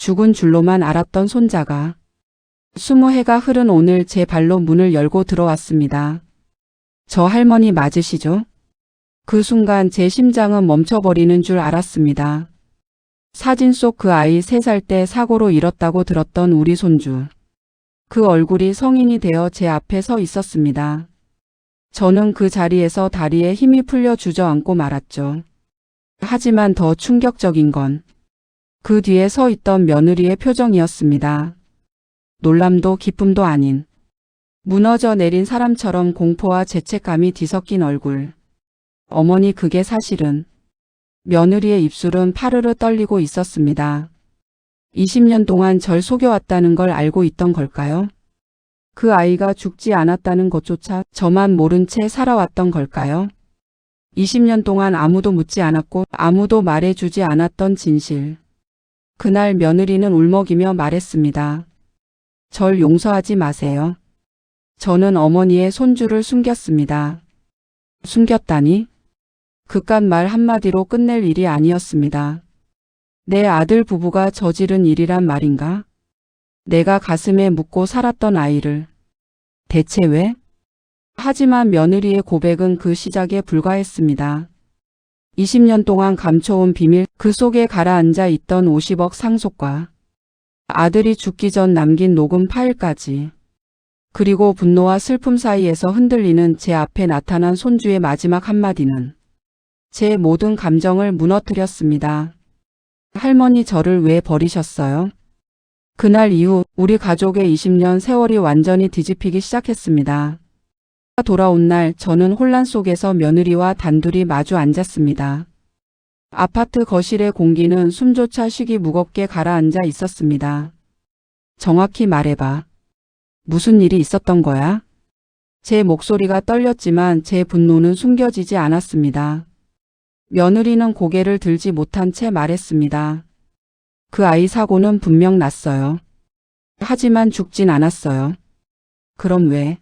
죽은 줄로만 알았던 손자가 스무 해가 흐른 오늘 제 발로 문을 열고 들어왔습니다. 저 할머니 맞으시죠? 그 순간 제 심장은 멈춰버리는 줄 알았습니다. 사진 속 그 아이 3살 때 사고로 잃었다고 들었던 우리 손주. 그 얼굴이 성인이 되어 제 앞에 서 있었습니다. 저는 그 자리에서 다리에 힘이 풀려 주저앉고 말았죠. 하지만 더 충격적인 건 그 뒤에 서 있던 며느리의 표정이었습니다. 놀람도 기쁨도 아닌 무너져 내린 사람처럼 공포와 죄책감이 뒤섞인 얼굴. 어머니 그게 사실은 며느리의 입술은 파르르 떨리고 있었습니다. 20년 동안 절 속여왔다는 걸 알고 있던 걸까요? 그 아이가 죽지 않았다는 것조차 저만 모른 채 살아왔던 걸까요? 20년 동안 아무도 묻지 않았고 아무도 말해주지 않았던 진실. 그날 며느리는 울먹이며 말했습니다. 절 용서하지 마세요. 저는 어머니의 손주를 숨겼습니다. 숨겼다니? 그깟 말 한마디로 끝낼 일이 아니었습니다. 내 아들 부부가 저지른 일이란 말인가? 내가 가슴에 묻고 살았던 아이를. 대체 왜? 하지만 며느리의 고백은 그 시작에 불과했습니다. 20년 동안 감춰온 비밀, 그 속에 가라앉아 있던 50억 상속과 아들이 죽기 전 남긴 녹음 파일까지. 그리고 분노와 슬픔 사이에서 흔들리는 제 앞에 나타난 손주의 마지막 한마디는 제 모든 감정을 무너뜨렸습니다. 할머니 저를 왜 버리셨어요? 그날 이후 우리 가족의 20년 세월이 완전히 뒤집히기 시작했습니다. 돌아온 날 저는 혼란 속에서 며느리와 단둘이 마주 앉았습니다. 아파트 거실의 공기는 숨조차 쉬기 무겁게 가라앉아 있었습니다. 정확히 말해봐. 무슨 일이 있었던 거야? 제 목소리가 떨렸지만 제 분노는 숨겨지지 않았습니다. 며느리는 고개를 들지 못한 채 말했습니다. 그 아이 사고는 분명 났어요. 하지만 죽진 않았어요. 그럼 왜,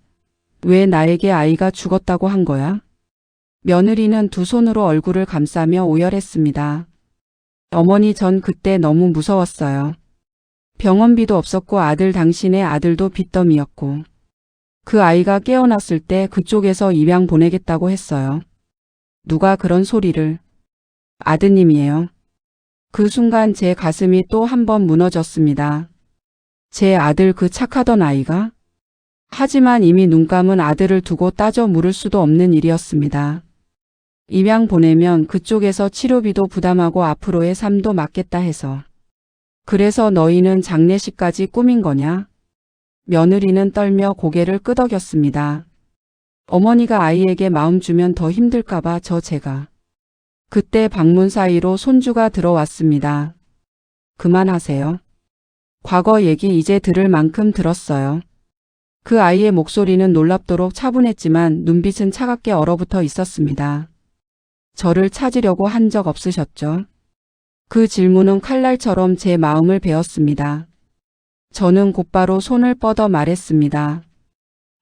왜 나에게 아이가 죽었다고 한 거야? 며느리는 두 손으로 얼굴을 감싸며 오열했습니다. 어머니 전 그때 너무 무서웠어요. 병원비도 없었고 아들 당신의 아들도 빚더미였고 그 아이가 깨어났을 때 그쪽에서 입양 보내겠다고 했어요. 누가 그런 소리를 아드님이에요. 그 순간 제 가슴이 또 한 번 무너졌습니다. 제 아들 그 착하던 아이가? 하지만 이미 눈 감은 아들을 두고 따져 물을 수도 없는 일이었습니다. 입양 보내면 그쪽에서 치료비도 부담하고 앞으로의 삶도 맡겠다 해서. 그래서 너희는 장례식까지 꾸민 거냐? 며느리는 떨며 고개를 끄덕였습니다. 어머니가 아이에게 마음 주면 더 힘들까봐 저 제가. 그때 방문 사이로 손주가 들어왔습니다. 그만하세요. 과거 얘기 이제 들을 만큼 들었어요. 그 아이의 목소리는 놀랍도록 차분했지만 눈빛은 차갑게 얼어붙어 있었습니다. 저를 찾으려고 한 적 없으셨죠? 그 질문은 칼날처럼 제 마음을 베었습니다. 저는 곧바로 손을 뻗어 말했습니다.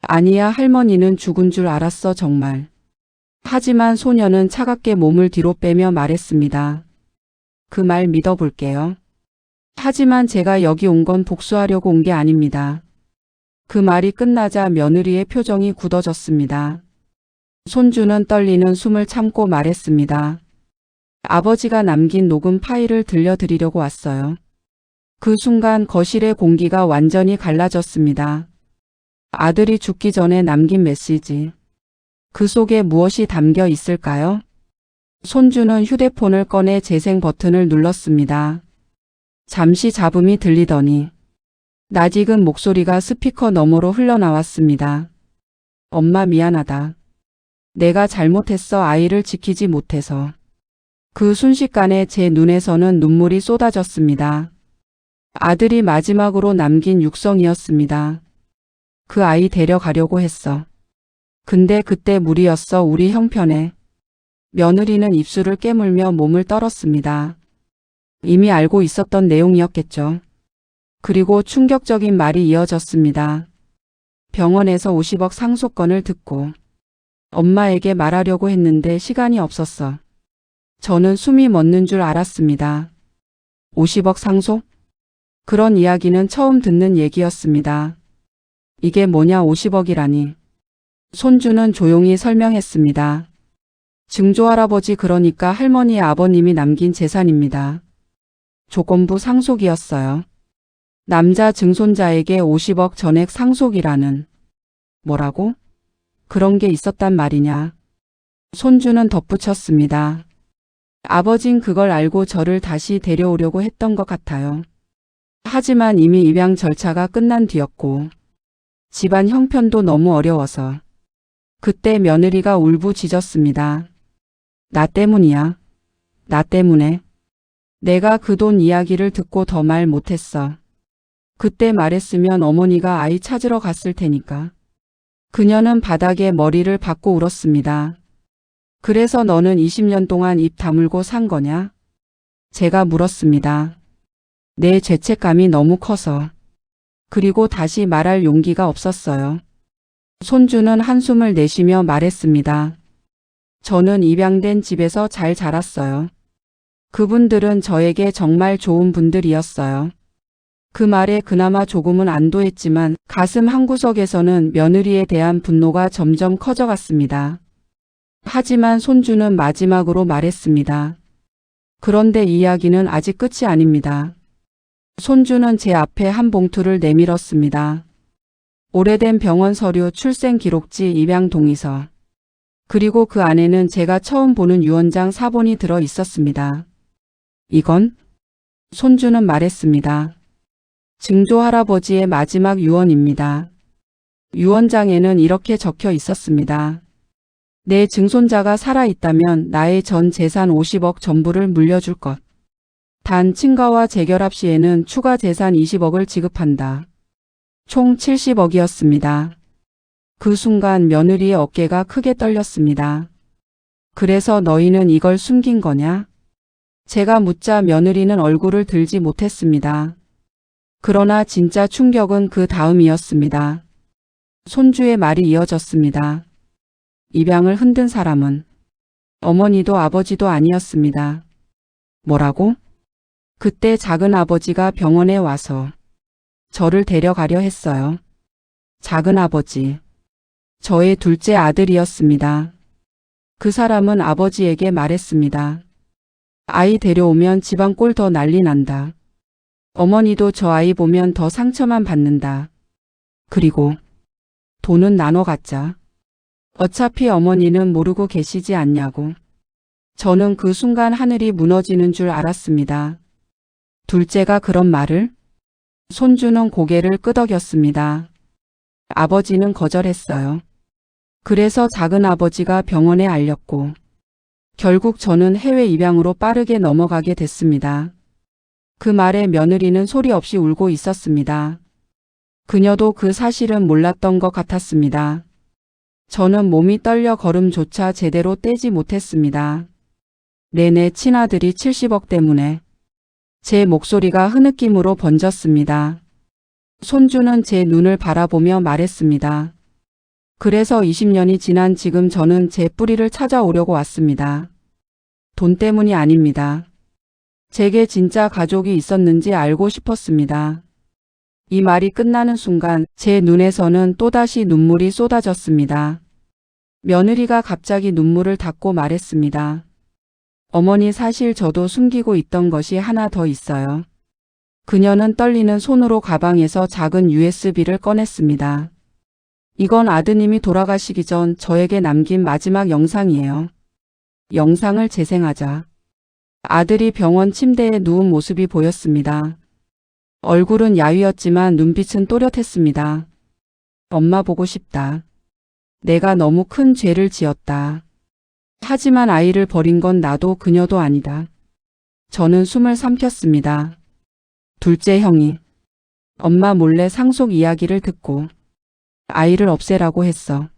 아니야 할머니는 죽은 줄 알았어 정말. 하지만 소녀는 차갑게 몸을 뒤로 빼며 말했습니다. 그 말 믿어볼게요. 하지만 제가 여기 온 건 복수하려고 온 게 아닙니다. 그 말이 끝나자 며느리의 표정이 굳어졌습니다. 손주는 떨리는 숨을 참고 말했습니다. 아버지가 남긴 녹음 파일을 들려드리려고 왔어요. 그 순간 거실의 공기가 완전히 갈라졌습니다. 아들이 죽기 전에 남긴 메시지. 그 속에 무엇이 담겨 있을까요? 손주는 휴대폰을 꺼내 재생 버튼을 눌렀습니다. 잠시 잡음이 들리더니 낯익은 목소리가 스피커 너머로 흘러나왔습니다. 엄마 미안하다. 내가 잘못했어 아이를 지키지 못해서. 그 순식간에 제 눈에서는 눈물이 쏟아졌습니다. 아들이 마지막으로 남긴 육성이었습니다. 그 아이 데려가려고 했어. 근데 그때 무리였어 우리 형편에. 며느리는 입술을 깨물며 몸을 떨었습니다. 이미 알고 있었던 내용이었겠죠. 그리고 충격적인 말이 이어졌습니다. 병원에서 50억 상속건을 듣고 엄마에게 말하려고 했는데 시간이 없었어. 저는 숨이 멎는 줄 알았습니다. 50억 상속? 그런 이야기는 처음 듣는 얘기였습니다. 이게 뭐냐 50억이라니. 손주는 조용히 설명했습니다. 증조할아버지 그러니까 할머니 아버님이 남긴 재산입니다. 조건부 상속이었어요. 남자 증손자에게 50억 전액 상속이라는. 뭐라고? 그런 게 있었단 말이냐. 손주는 덧붙였습니다. 아버진 그걸 알고 저를 다시 데려오려고 했던 것 같아요. 하지만 이미 입양 절차가 끝난 뒤였고, 집안 형편도 너무 어려워서, 그때 며느리가 울부짖었습니다. 나 때문이야. 나 때문에. 내가 그 돈 이야기를 듣고 더 말 못했어. 그때 말했으면 어머니가 아이 찾으러 갔을 테니까. 그녀는 바닥에 머리를 박고 울었습니다. 그래서 너는 20년 동안 입 다물고 산 거냐? 제가 물었습니다. 내 죄책감이 너무 커서. 그리고 다시 말할 용기가 없었어요. 손주는 한숨을 내쉬며 말했습니다. 저는 입양된 집에서 잘 자랐어요. 그분들은 저에게 정말 좋은 분들이었어요. 그 말에 그나마 조금은 안도했지만 가슴 한구석에서는 며느리에 대한 분노가 점점 커져갔습니다. 하지만 손주는 마지막으로 말했습니다. 그런데 이야기는 아직 끝이 아닙니다. 손주는 제 앞에 한 봉투를 내밀었습니다. 오래된 병원 서류 출생 기록지 입양 동의서. 그리고 그 안에는 제가 처음 보는 유언장 사본이 들어 있었습니다. 이건? 손주는 말했습니다. 증조 할아버지의 마지막 유언입니다. 유언장에는 이렇게 적혀 있었습니다. 내 증손자가 살아있다면 나의 전 재산 50억 전부를 물려줄 것. 단 친가와 재결합 시에는 추가 재산 20억을 지급한다. 총 70억이었습니다. 그 순간 며느리의 어깨가 크게 떨렸습니다. 그래서 너희는 이걸 숨긴 거냐? 제가 묻자 며느리는 얼굴을 들지 못했습니다. 그러나 진짜 충격은 그 다음이었습니다. 손주의 말이 이어졌습니다. 입양을 흔든 사람은 어머니도 아버지도 아니었습니다. 뭐라고? 그때 작은 아버지가 병원에 와서 저를 데려가려 했어요. 작은 아버지. 저의 둘째 아들이었습니다. 그 사람은 아버지에게 말했습니다. 아이 데려오면 집안 꼴 더 난리 난다. 어머니도 저 아이 보면 더 상처만 받는다. 그리고 돈은 나눠 갖자. 어차피 어머니는 모르고 계시지 않냐고. 저는 그 순간 하늘이 무너지는 줄 알았습니다. 둘째가 그런 말을? 손주는 고개를 끄덕였습니다. 아버지는 거절했어요. 그래서 작은 아버지가 병원에 알렸고, 결국 저는 해외 입양으로 빠르게 넘어가게 됐습니다. 그 말에 며느리는 소리 없이 울고 있었습니다. 그녀도 그 사실은 몰랐던 것 같았습니다. 저는 몸이 떨려 걸음조차 제대로 떼지 못했습니다. 내내 친아들이 70억 때문에 제 목소리가 흐느낌으로 번졌습니다. 손주는 제 눈을 바라보며 말했습니다. 그래서 20년이 지난 지금 저는 제 뿌리를 찾아오려고 왔습니다. 돈 때문이 아닙니다. 제게 진짜 가족이 있었는지 알고 싶었습니다. 이 말이 끝나는 순간 제 눈에서는 또다시 눈물이 쏟아졌습니다. 며느리가 갑자기 눈물을 닦고 말했습니다. 어머니 사실 저도 숨기고 있던 것이 하나 더 있어요. 그녀는 떨리는 손으로 가방에서 작은 USB를 꺼냈습니다. 이건 아드님이 돌아가시기 전 저에게 남긴 마지막 영상이에요. 영상을 재생하자. 아들이 병원 침대에 누운 모습이 보였습니다. 얼굴은 야위었지만 눈빛은 또렷했습니다. 엄마 보고 싶다. 내가 너무 큰 죄를 지었다. 하지만 아이를 버린 건 나도 그녀도 아니다. 저는 숨을 삼켰습니다. 둘째 형이 엄마 몰래 상속 이야기를 듣고 아이를 없애라고 했어.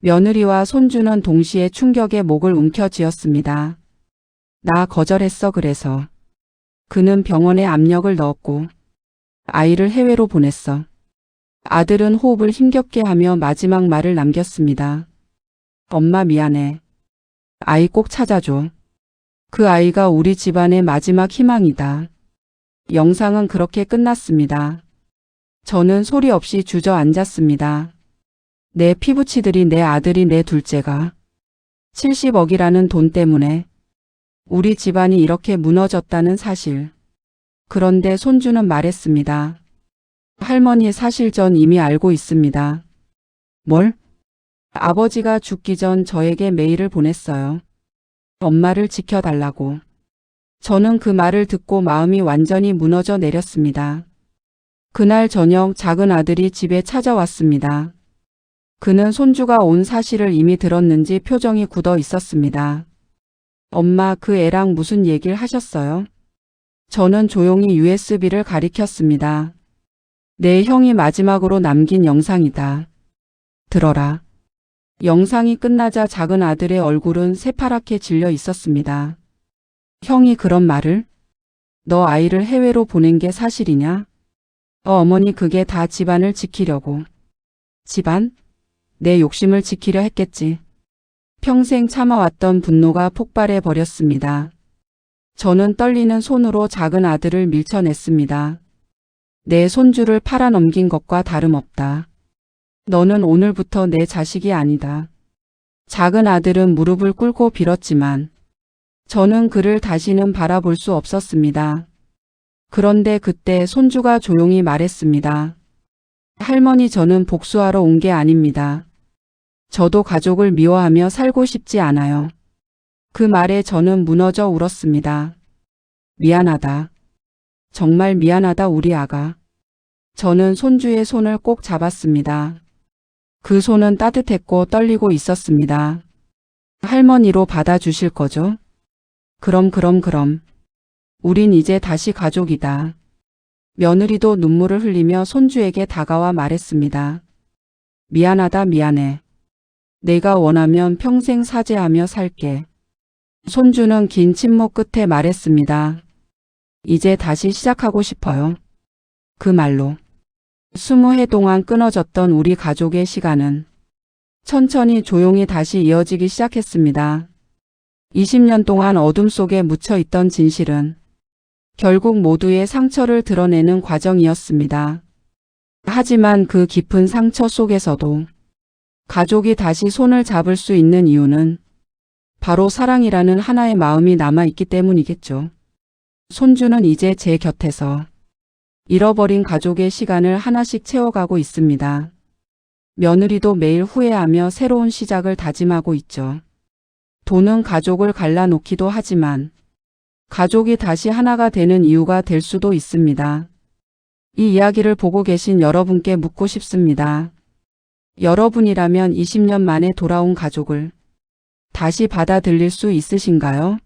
며느리와 손주는 동시에 충격에 목을 움켜쥐었습니다. 나 거절했어 그래서. 그는 병원에 압력을 넣었고 아이를 해외로 보냈어. 아들은 호흡을 힘겹게 하며 마지막 말을 남겼습니다. 엄마 미안해. 아이 꼭 찾아줘. 그 아이가 우리 집안의 마지막 희망이다. 영상은 그렇게 끝났습니다. 저는 소리 없이 주저앉았습니다. 내 피부치들이 내 아들이 내 둘째가 70억이라는 돈 때문에 우리 집안이 이렇게 무너졌다는 사실. 그런데 손주는 말했습니다. 할머니 사실 전 이미 알고 있습니다. 뭘? 아버지가 죽기 전 저에게 메일을 보냈어요. 엄마를 지켜달라고. 저는 그 말을 듣고 마음이 완전히 무너져 내렸습니다. 그날 저녁 작은 아들이 집에 찾아왔습니다. 그는 손주가 온 사실을 이미 들었는지 표정이 굳어 있었습니다. 엄마 그 애랑 무슨 얘기를 하셨어요? 저는 조용히 USB를 가리켰습니다. 내 형이 마지막으로 남긴 영상이다. 들어라. 영상이 끝나자 작은 아들의 얼굴은 새파랗게 질려 있었습니다. 형이 그런 말을? 너 아이를 해외로 보낸 게 사실이냐? 어, 어머니 그게 다 집안을 지키려고. 집안? 내 욕심을 지키려 했겠지. 평생 참아왔던 분노가 폭발해 버렸습니다. 저는 떨리는 손으로 작은 아들을 밀쳐냈습니다. 내 손주를 팔아넘긴 것과 다름없다. 너는 오늘부터 내 자식이 아니다. 작은 아들은 무릎을 꿇고 빌었지만 저는 그를 다시는 바라볼 수 없었습니다. 그런데 그때 손주가 조용히 말했습니다. 할머니 저는 복수하러 온 게 아닙니다. 저도 가족을 미워하며 살고 싶지 않아요. 그 말에 저는 무너져 울었습니다. 미안하다. 정말 미안하다 우리 아가. 저는 손주의 손을 꼭 잡았습니다. 그 손은 따뜻했고 떨리고 있었습니다. 할머니로 받아주실 거죠? 그럼 그럼 그럼. 우린 이제 다시 가족이다. 며느리도 눈물을 흘리며 손주에게 다가와 말했습니다. 미안하다 미안해. 내가 원하면 평생 사죄하며 살게. 손주는 긴 침묵 끝에 말했습니다. 이제 다시 시작하고 싶어요. 그 말로. 스무 해 동안 끊어졌던 우리 가족의 시간은 천천히 조용히 다시 이어지기 시작했습니다. 20년 동안 어둠 속에 묻혀 있던 진실은 결국 모두의 상처를 드러내는 과정이었습니다. 하지만 그 깊은 상처 속에서도 가족이 다시 손을 잡을 수 있는 이유는 바로 사랑이라는 하나의 마음이 남아있기 때문이겠죠. 손주는 이제 제 곁에서 잃어버린 가족의 시간을 하나씩 채워가고 있습니다. 며느리도 매일 후회하며 새로운 시작을 다짐하고 있죠. 돈은 가족을 갈라놓기도 하지만 가족이 다시 하나가 되는 이유가 될 수도 있습니다. 이 이야기를 보고 계신 여러분께 묻고 싶습니다. 여러분이라면 20년 만에 돌아온 가족을 다시 받아들일 수 있으신가요?